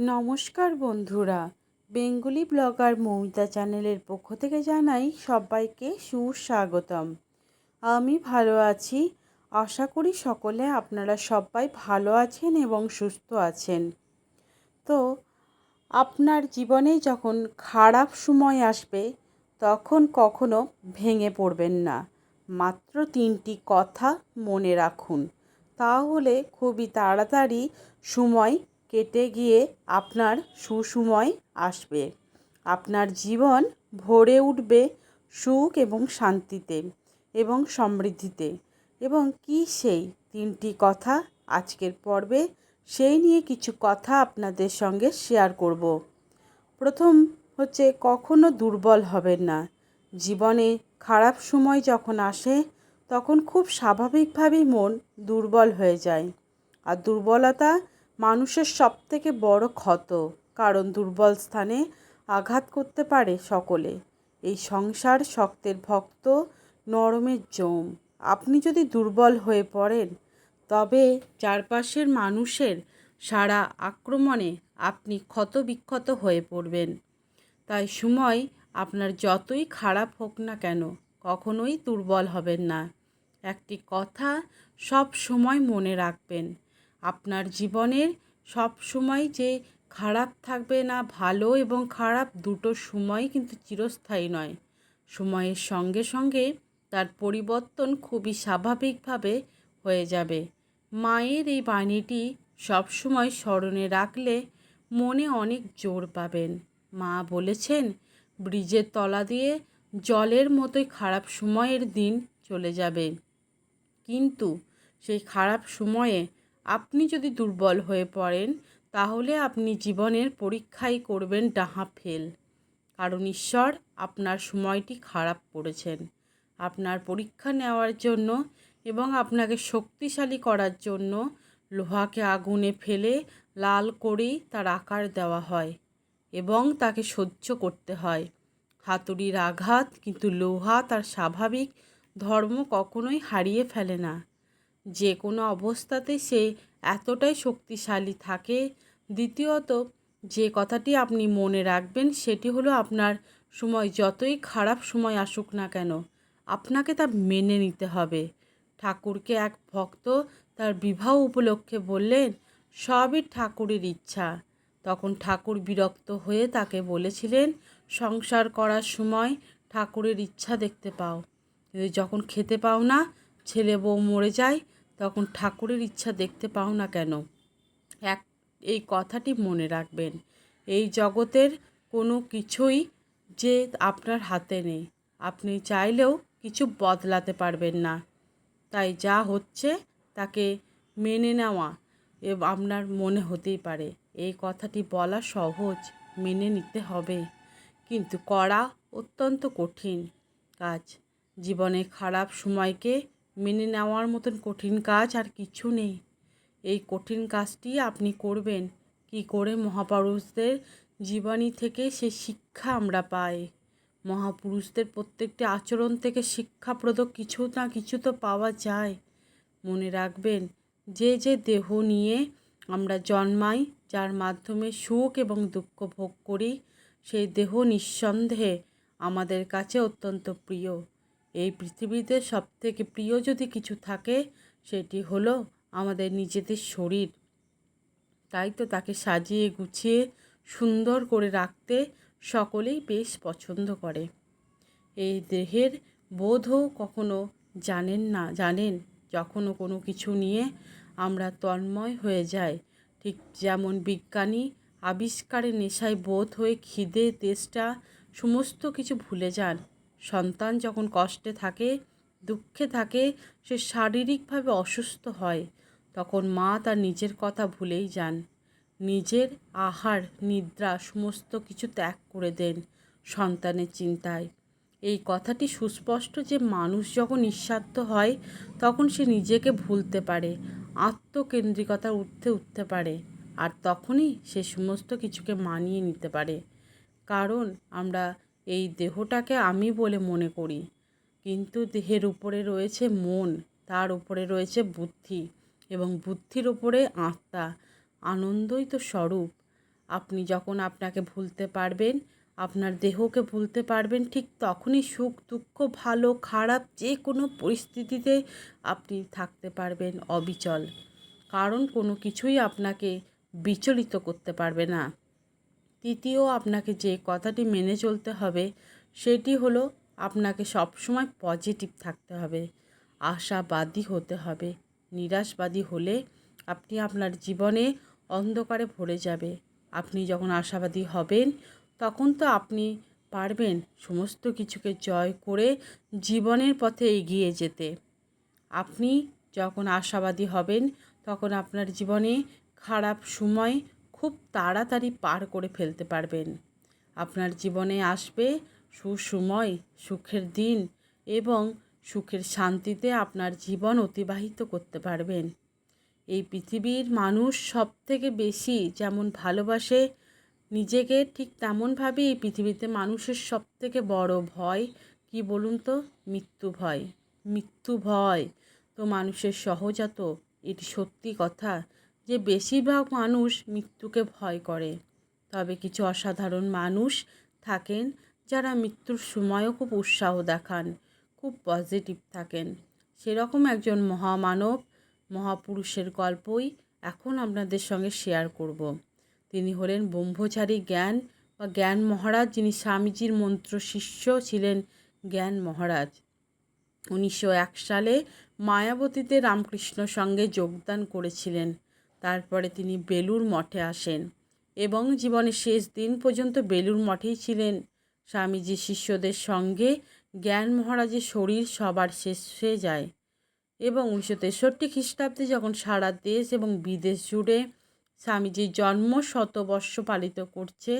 নমস্কার বন্ধুরা, Bengali blogger Moumita চ্যানেলের পক্ষ থেকে জানাই সবাইকে সুস্বাগতম। আমি ভালো আছি, আশা করি সকলে আপনারা সবাই ভালো আছেন এবং সুস্থ আছেন। তো, আপনার জীবনে যখন খারাপ সময় আসবে, তখন কখনো ভেঙে পড়বেন না। মাত্র তিনটি কথা মনে রাখুন। তাহলে খুবই তাড়াতাড়ি সময় কেটে গিয়ে আপনার সুসময় আসবে। আপনার জীবন ভরে উঠবে সুখ এবং শান্তিতে এবং সমৃদ্ধিতে। এবং কি সেই তিনটি কথা আজকের পর্বে, সেই নিয়ে কিছু কথা আপনাদের সঙ্গে শেয়ার করব। প্রথম হচ্ছে, কখনো দুর্বল হবেন না। জীবনে খারাপ সময় যখন আসে, তখন খুব স্বাভাবিকভাবেই মন দুর্বল হয়ে যায়। আর দুর্বলতা মানুষের সবথেকে বড় ক্ষত, কারণ দুর্বল স্থানে আঘাত করতে পারে সকলে। এই সংসার শক্তের ভক্ত, নরমের জম আপনি যদি দুর্বল হয়ে পড়েন, তবে চারপাশের মানুষের সারা আক্রমণে আপনি ক্ষতবিক্ষত হয়ে পড়বেন। তাই সময়, আপনার যতই খারাপ হোক না কেন, কখনোই দুর্বল হবেন না। একটি কথা সব সময় মনে রাখবেন আপনার জীবনের সব সময় যে খারাপ থাকবে না ভালো এবং খারাপ দুটো সময় কিন্তু চিরস্থায়ী নয়। সময়ের সঙ্গে সঙ্গে তার পরিবর্তন খুবই স্বাভাবিকভাবে হয়ে যাবে। মায়ের এই বাণীটি সবসময় স্মরণে রাখলে মনে অনেক জোর পাবেন। মা বলেছেন, ব্রিজের তলা দিয়ে জলের মতোই খারাপ সময়ের দিন চলে যাবে। কিন্তু সেই খারাপ সময়ে আপনি যদি দুর্বল হয়ে পড়েন, তাহলে আপনি জীবনের পরীক্ষাই করবেন ডাহা ফেল। কারণ ঈশ্বর আপনার সময়টি খারাপ করেছেন। আপনার পরীক্ষা নেওয়ার জন্য এবং আপনাকে শক্তিশালী করার জন্য লোহাকে আগুনে ফেলে লাল করেই তার আকার দেওয়া হয় এবং তাকে সহ্য করতে হয়। হাতুড়ির আঘাত কিন্তু লোহা তার স্বাভাবিক ধর্ম কখনোই হারিয়ে ফেলে না। যে কোনো অবস্থাতে সে এতটাই শক্তিশালী থাকে। দ্বিতীয়ত, যে কথাটি আপনি মনে রাখবেন সেটি হলো আপনার সময়, যতই খারাপ সময় আসুক না কেন, আপনাকে তা মেনে নিতে হবে। ঠাকুরকে এক ভক্ত তার বিবাহ উপলক্ষে বললেন, সবই ঠাকুরের ইচ্ছা। তখন ঠাকুর বিরক্ত হয়ে তাকে বলেছিলেন, সংসার করার সময় ঠাকুরের ইচ্ছা দেখতে পাও। যখন খেতে পাও না, ছেলে বউ মরে যায় তখন ঠাকুরের ইচ্ছা দেখতে পাও না কেন? এক, এই কথাটি মনে রাখবেন। এই জগতের কোনো কিছুই যে আপনার হাতে নেই। আপনি চাইলেও কিছু বদলাতে পারবেন না। তাই যা হচ্ছে তাকে মেনে নেওয়া আপনার মনে হতেই পারে। এই কথাটি বলা সহজ, মেনে নিতে হবে। কিন্তু করা অত্যন্ত কঠিন কাজ। জীবনে খারাপ সময়কে মেনে নেওয়ার মতন কঠিন কাজ আর কিছু নেই। এই কঠিন কাজটি আপনি করবেন। কি করে মহাপুরুষদের জীবনী থেকে সে শিক্ষা আমরা পাই? মহাপুরুষদের প্রত্যেকটি আচরণ থেকে শিক্ষাপ্রদ কিছু না কিছু তো পাওয়া যায়। মনে রাখবেন, যে যে দেহ নিয়ে আমরা জন্মাই, যার মাধ্যমে সুখ এবং দুঃখ ভোগ করি, সেই দেহ নিঃসন্দেহে আমাদের কাছে অত্যন্ত প্রিয়। এই পৃথিবীতে সবথেকে প্রিয় যদি কিছু থাকে, সেটি হলো আমাদের নিজেদের শরীর। তাই তো তাকে সাজিয়ে গুছিয়ে সুন্দর করে রাখতে সকলেই বেশ পছন্দ করে। এই দেহের বোধও কখনো জানেন না, জানেন যখনও কোনো কিছু নিয়ে আমরা তন্ময় হয়ে যাই। ঠিক যেমন বিজ্ঞানী আবিষ্কারের নেশায় বোধ হয়ে খিদে, তেষ্টা, সমস্ত কিছু ভুলে যান। সন্তান যখন কষ্টে থাকে, দুঃখে থাকে, সে শারীরিকভাবে অসুস্থ হয়, তখন মা তার নিজের কথা ভুলেই যান। নিজের আহার, নিদ্রা, সমস্ত কিছু ত্যাগ করে দেন সন্তানের চিন্তায়। এই কথাটি সুস্পষ্ট যে মানুষ যখন নিঃস্বার্থ হয়, তখন সে নিজেকে ভুলতে পারে, আত্মকেন্দ্রিকতার উঠতে উঠতে পারে, আর তখনই সে সমস্ত কিছুকে মানিয়ে নিতে পারে। কারণ আমরা এই দেহটাকে আমি বলে মনে করি। কিন্তু দেহের উপরে রয়েছে মন, তার উপরে রয়েছে বুদ্ধি এবং বুদ্ধির উপরে আত্মা। আনন্দই তো স্বরূপ। আপনি যখন আপনাকে ভুলতে পারবেন, আপনার দেহকে ভুলতে পারবেন, ঠিক তখনই সুখ, দুঃখ, ভালো, খারাপ যে কোনো পরিস্থিতিতে আপনি থাকতে পারবেন অবিচল। কারণ কোনো কিছুই আপনাকে বিচলিত করতে পারবে না। তৃতীয় আপনাকে যে কথাটি মেনে চলতে হবে, সেটি হলো আপনাকে সবসময় পজিটিভ থাকতে হবে, আশাবাদী হতে হবে, নিরাশবাদী হলে আপনি আপনার জীবনে অন্ধকারে ভরে যাবে। আপনি যখন আশাবাদী হবেন, তখন তো আপনি পারবেন সমস্ত কিছুকে জয় করে জীবনের পথে এগিয়ে যেতে। আপনি যখন আশাবাদী হবেন, তখন আপনার জীবনে খারাপ সময় খুব তাড়াতাড়ি পার করে ফেলতে পারবেন। আপনার জীবনে আসবে সুসময়, সুখের দিন এবং সুখের শান্তিতে আপনার জীবন অতিবাহিত করতে পারবেন। এই পৃথিবীর মানুষ সব থেকে বেশি যেমন ভালোবাসে, নিজেকে ঠিক তেমনভাবে এই পৃথিবীতে মানুষের সব থেকে বড় ভয় কি বলুন তো? মৃত্যু ভয়। মৃত্যু ভয়। তো মানুষের সহজাত, এটি সত্যি কথা। যে বেশিরভাগ মানুষ মৃত্যুকে ভয় করে। তবে কিছু অসাধারণ মানুষ থাকেন যারা মৃত্যুর সময়ও খুব উৎসাহ দেখান, খুব পজিটিভ থাকেন। সেরকম একজন মহামানব, মহাপুরুষের গল্পই এখন আপনাদের সঙ্গে শেয়ার করব। তিনি হলেন ব্রহ্মচারী জ্ঞান বা জ্ঞান মহারাজ, যিনি স্বামীজির মন্ত্র শিষ্য ছিলেন জ্ঞান মহারাজ। উনিশশো এক সালে মায়াবতীতে রামকৃষ্ণ সঙ্গে যোগদান করেছিলেন। তারপরে তিনি বেলুর মঠে আসেন এবং জীবনের শেষ দিন পর্যন্ত বেলুর মঠেই ছিলেন। স্বামীজি শিষ্যদের সঙ্গে জ্ঞান মহারাজের শরীর সবার শেষ হয়ে যায় এবং উনিশশো তেষট্টি খ্রিস্টাব্দে যখন সারা দেশ এবং বিদেশ জুড়ে স্বামীজির জন্ম শতবর্ষ পালিত করছে,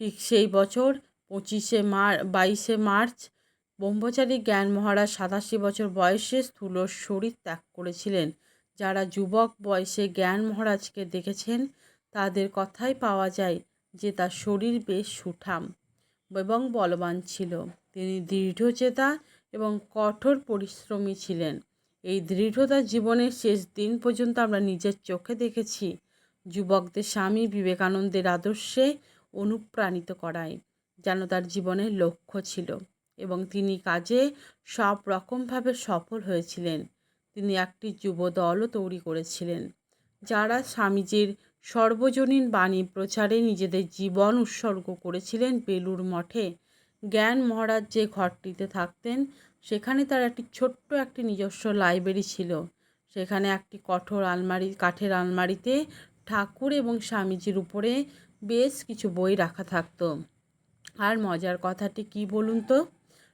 ঠিক সেই বছর পঁচিশে মার, বাইশে মার্চ ব্রহ্মচারী জ্ঞান মহারাজ সাতাশি বছর বয়সে স্থূল শরীর ত্যাগ করেছিলেন। যারা যুবক বয়সে জ্ঞান মহারাজকে দেখেছেন, তাদের কথাই পাওয়া যায় যে তার শরীর বেশ সুঠাম এবং বলবান ছিল। তিনি দৃঢ়চেতা এবং কঠোর পরিশ্রমী ছিলেন। এই দৃঢ়তা জীবনের শেষ দিন পর্যন্ত আমরা নিজের চোখে দেখেছি যুবকদের স্বামী বিবেকানন্দের আদর্শে অনুপ্রাণিত করায়, যেন তার জীবনের লক্ষ্য ছিল এবং তিনি কাজে সব রকমভাবে সফল হয়েছিলেন। তিনি একটি যুব দলও তৈরি করেছিলেন, যারা স্বামীজির সর্বজনীন বাণী প্রচারে নিজেদের জীবন উৎসর্গ করেছিলেন বেলুর মঠে। জ্ঞান মহারাজ যে ঘরটিতে থাকতেন, সেখানে তার একটি ছোট্ট একটি নিজস্ব লাইব্রেরি ছিল। সেখানে একটি কঠোর আলমারি, কাঠের আলমারিতে ঠাকুর এবং স্বামীজির উপরে বেশ কিছু বই রাখা থাকতো। আর মজার কথাটি কি বলুন তো?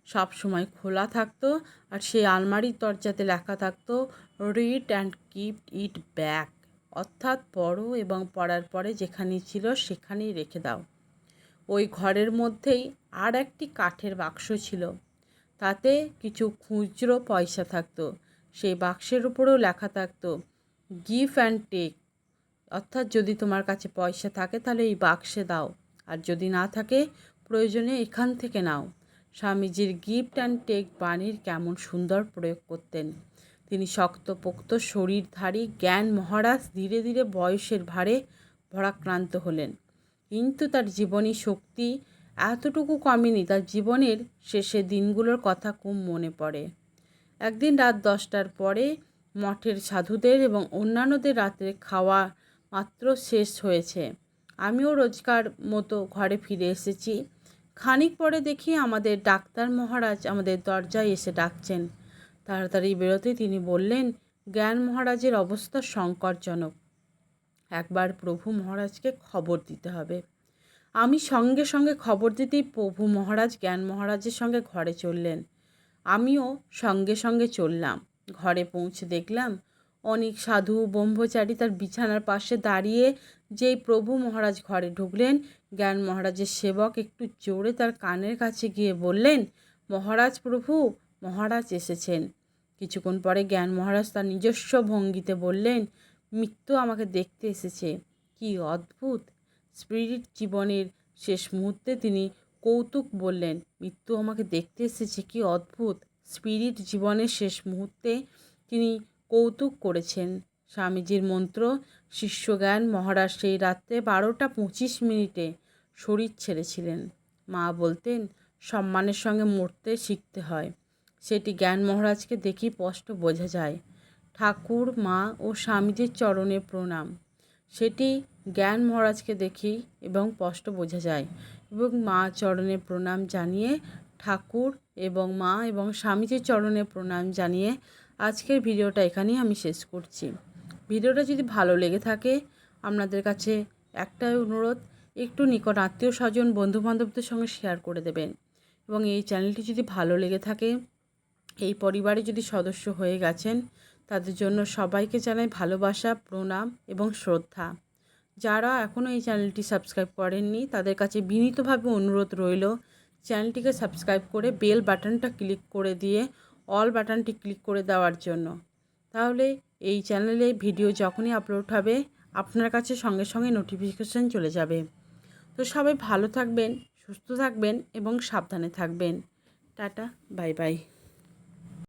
সব সময় খোলা থাকতো আর সেই আলমারির দরজাতে লেখা থাকতো read and keep it back অর্থাৎ পড়ো এবং পড়ার পরে যেখানে ছিল সেখানেই রেখে দাও। ওই ঘরের মধ্যেই আর একটি কাঠের বাক্স ছিল। তাতে কিছু খুচরো পয়সা থাকতো। সেই বাক্সের উপরেও লেখা থাকতো গিভ অ্যান্ড টেক অর্থাৎ যদি তোমার কাছে পয়সা থাকে তাহলে এই বাক্সে দাও। আর যদি না থাকে, প্রয়োজনে এখান থেকে নাও। স্বামীজির গিফট অ্যান্ড টেক বাণীর কেমন সুন্দর প্রয়োগ করতেন। তিনি শক্তপোক্ত শরীরধারী জ্ঞান মহারাজ ধীরে ধীরে বয়সের ভারে ভরাক্রান্ত হলেন। কিন্তু তার জীবনী শক্তি এতটুকু কমেনি, তার জীবনের শেষে দিনগুলোর কথা খুব মনে পড়ে। একদিন রাত দশটার পরে মঠের সাধুদের এবং অন্যান্যদের রাত্রে খাওয়া মাত্র শেষ হয়েছে। আমিও রোজকার মতো ঘরে ফিরে এসেছি। খানিক পরে দেখি আমাদের ডাক্তার মহারাজ আমাদের দরজায় এসে ডাকছেন। তাড়াতাড়ি বেরোতে তিনি বললেন, জ্ঞান মহারাজের অবস্থা সংকটজনক। একবার প্রভু মহারাজকে খবর দিতে হবে। আমি সঙ্গে সঙ্গে খবর দিতেই প্রভু মহারাজ জ্ঞান মহারাজের সঙ্গে ঘরে চললেন। আমিও সঙ্গে সঙ্গে চললাম। ঘরে পৌঁছে দেখলাম অনেক সাধু, ব্রহ্মচারী তার বিছানার পাশে দাঁড়িয়ে যেই প্রভু মহারাজ ঘরে ঢুকলেন, জ্ঞান মহারাজের সেবক একটু জোরে তার কানের কাছে গিয়ে বললেন, মহারাজ প্রভু, মহারাজ এসেছেন। কিছুক্ষণ পরে জ্ঞান মহারাজ তার নিজস্ব ভঙ্গিতে বললেন, মৃত্যু আমাকে দেখতে এসেছে। কি অদ্ভুত! স্পিরিট জীবনের শেষ মুহূর্তে তিনি কৌতুক বললেন, মৃত্যু আমাকে দেখতে এসেছে, কি অদ্ভুত! স্পিরিট জীবনের শেষ মুহূর্তে তিনি কৌতুক করেছেন। স্বামীজির মন্ত্র, শিষ্যজ্ঞান মহারাজ সেই রাত্রে বারোটা পঁচিশ মিনিটে শরীর ছেড়েছিলেন। মা বলতেন, সম্মানের সঙ্গে মরতে শিখতে হয়। সেটি জ্ঞান মহারাজকে দেখি স্পষ্ট বোঝা যায়। ঠাকুর, মা ও স্বামীজির চরণে প্রণাম। সেটি জ্ঞান মহারাজকে দেখি এবং স্পষ্ট বোঝা যায় এবং মা চরণে প্রণাম জানিয়ে, ঠাকুর এবং মা এবং স্বামীজির চরণে প্রণাম জানিয়ে আজকের ভিডিওটা এখানেই আমি শেষ করছি। ভিডিওটা যদি ভালো লেগে থাকে, আপনাদের কাছে একটাই অনুরোধ, একটু নিকট আত্মীয় স্বজন, বন্ধুবান্ধবদের সঙ্গে শেয়ার করে দেবেন। এবং এই চ্যানেলটি যদি ভালো লেগে থাকে, এই পরিবারে যদি সদস্য হয়ে গেছেন, তাদের জন্য সবাইকে জানাই ভালোবাসা, প্রণাম এবং শ্রদ্ধা। যারা এখনও এই চ্যানেলটি সাবস্ক্রাইব করেননি, তাদের কাছে বিনীতভাবে অনুরোধ রইল চ্যানেলটিকে সাবস্ক্রাইব করে বেল বাটনটা ক্লিক করে দিয়ে অল বাটনটি ক্লিক করে দেওয়ার জন্য। তাহলে এই চ্যানেলে ভিডিও যখনই আপলোড হবে, আপনার কাছে সঙ্গে সঙ্গে নোটিফিকেশান চলে যাবে। তো সবাই ভালো থাকবেন, সুস্থ থাকবেন এবং সাবধানে থাকবেন। Tata, bye bye.